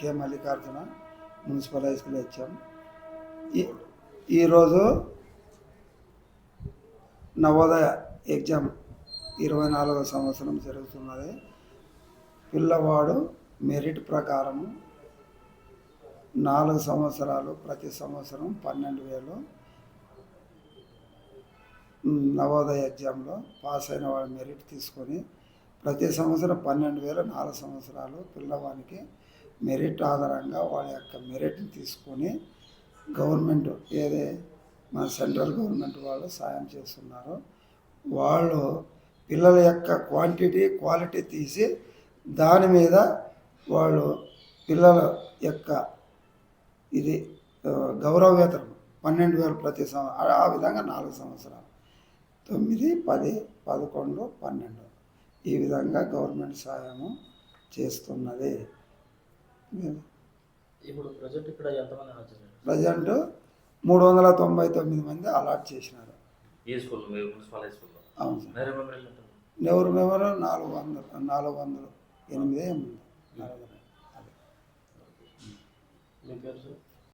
K Mallikarjuna municipal high school వచ్చాం. ఈ- ఈరోజు నవోదయ ఎగ్జామ్ ఇరవై నాలుగవ సంవత్సరం జరుగుతున్నది. పిల్లవాడు మెరిట్ ప్రకారం నాలుగు సంవత్సరాలు ప్రతి సంవత్సరం పన్నెండు వేలు నవోదయ ఎగ్జామ్లో పాస్ అయిన వాడు మెరిట్ తీసుకొని ప్రతి సంవత్సరం పన్నెండు వేల నాలుగు సంవత్సరాలు పిల్లవానికి మెరిట్ ఆధారంగా వాళ్ళ యొక్క మెరిట్ని తీసుకొని గవర్నమెంట్ ఏదే మన సెంట్రల్ గవర్నమెంట్ వాళ్ళు సాయం చేస్తున్నారు వాళ్ళు పిల్లల యొక్క క్వాంటిటీ క్వాలిటీ తీసి దాని మీద వాళ్ళు పిల్లల యొక్క ఇది గౌరవేతరం పన్నెండు వేలు ప్రతి సంవత్సరం ఆ విధంగా నాలుగు సంవత్సరాలు. తొమ్మిది పది పదకొండు పన్నెండు. ఈ విధంగా గవర్నమెంట్ సహాయము చేస్తున్నది. ఇప్పుడు ప్రజెంట్ ఇక్కడ ఎంతమంది ప్రజెంట్ మూడు వందల తొంభై తొమ్మిది మంది అలాట్ చేసినారు. నెవరు మెవరు నాలుగు వందలు నాలుగు వందలు ఎనిమిది